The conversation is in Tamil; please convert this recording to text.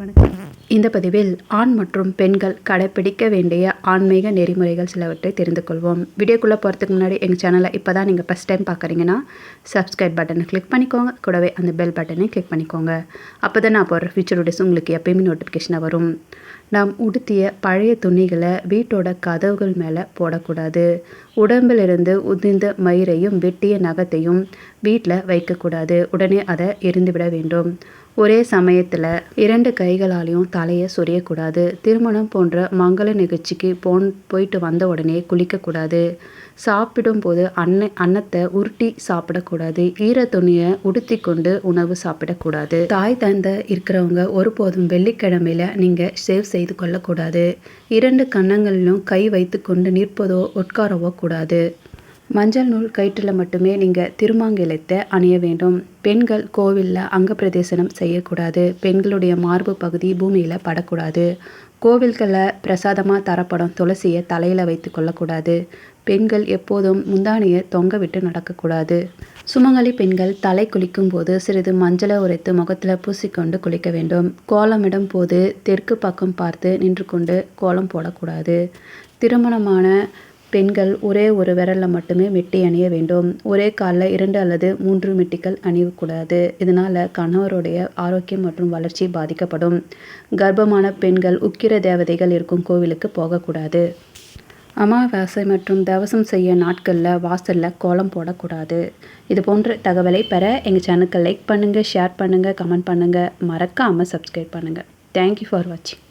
வணக்கம். இந்த பதிவில் ஆண் மற்றும் பெண்கள் கடைப்பிடிக்க வேண்டிய ஆன்மீக நெறிமுறைகள் சிலவற்றை தெரிந்து கொள்வோம். வீடியோக்குள்ளே போகிறதுக்கு முன்னாடி எங்கள் சேனலை இப்போ தான் நீங்கள் ஃபஸ்ட் டைம் பார்க்குறீங்கன்னா சப்ஸ்கிரைப் பட்டனை கிளிக் பண்ணிக்கோங்க. கூடவே அந்த பெல் பட்டனை கிளிக் பண்ணிக்கோங்க. அப்போ தான் நான் போடுற ஃபியூச்சர் வீடியோஸ் உங்களுக்கு எப்பயுமே நோட்டிஃபிகேஷனாக வரும். நாம் உடுத்திய பழைய துணிகளை வீட்டோட கதவுகள் மேலே போடக்கூடாது. உடம்பிலிருந்து உதிர்ந்த மயிரையும் வெட்டிய நகத்தையும் வீட்டில் வைக்கக்கூடாது. உடனே அதை எரிந்துவிட வேண்டும். ஒரே சமயத்தில் இரண்டு கைகளாலையும் தலையை சொரியக்கூடாது. திருமணம் போன்ற மங்கள நிகழ்ச்சிக்கு போன் போயிட்டு வந்த உடனே குளிக்கக்கூடாது. சாப்பிடும்போது அன்ன அன்னத்தை உருட்டி சாப்பிடக்கூடாது. ஈர துணியை உடுத்தி கொண்டு உணவு சாப்பிடக்கூடாது. தாய் தந்த இருக்கிறவங்க ஒருபோதும் வெள்ளிக்கிழமையில் நீங்கள் சேவ் செய்து கொள்ளக்கூடாது. இரண்டு கன்னங்களிலும் கை வைத்து கொண்டு நிற்பதோ உட்காரவோ கூடாது. மஞ்சள் நூல் கயிற்றில் மட்டுமே நீங்கள் திருமாங்கிலத்தை அணிய வேண்டும். பெண்கள் கோவிலில் அங்க பிரதேசனம் செய்யக்கூடாது. பெண்களுடைய மார்பு பகுதி பூமியில் படக்கூடாது. கோவில்களில் பிரசாதமாக தரப்படும் துளசியை தலையில் வைத்து கொள்ளக்கூடாது. பெண்கள் எப்போதும் முந்தானியை தொங்க விட்டு நடக்கக்கூடாது. சுமங்கலி பெண்கள் தலை குளிக்கும் போது சிறிது மஞ்சளை உரைத்து முகத்தில் பூசிக்கொண்டு குளிக்க வேண்டும். கோலமிடும் போது தெற்கு பக்கம் பார்த்து நின்று கொண்டு கோலம் போடக்கூடாது. திருமணமான பெண்கள் ஒரே ஒரு விரலில் மட்டுமே மெட்டி அணிய வேண்டும். ஒரே காலில் இரண்டு அல்லது மூன்று மெட்டிகள் அணியக்கூடாது. இதனால் கணவருடைய ஆரோக்கியம் மற்றும் வளர்ச்சி பாதிக்கப்படும். கர்ப்பமான பெண்கள் உக்கிர தேவதைகள் இருக்கும் கோவிலுக்கு போகக்கூடாது. அமாவாசை மற்றும் தவசம் செய்ய நாட்களில் வாசலில் கோலம் போடக்கூடாது. இது போன்ற தகவலை பெற எங்கள் சேனலுக்கு லைக் பண்ணுங்கள் ஷேர் பண்ணுங்கள் கமெண்ட் பண்ணுங்கள் மறக்காமல் சப்ஸ்கிரைப் பண்ணுங்கள் தேங்க்யூ ஃபார் வாட்சிங்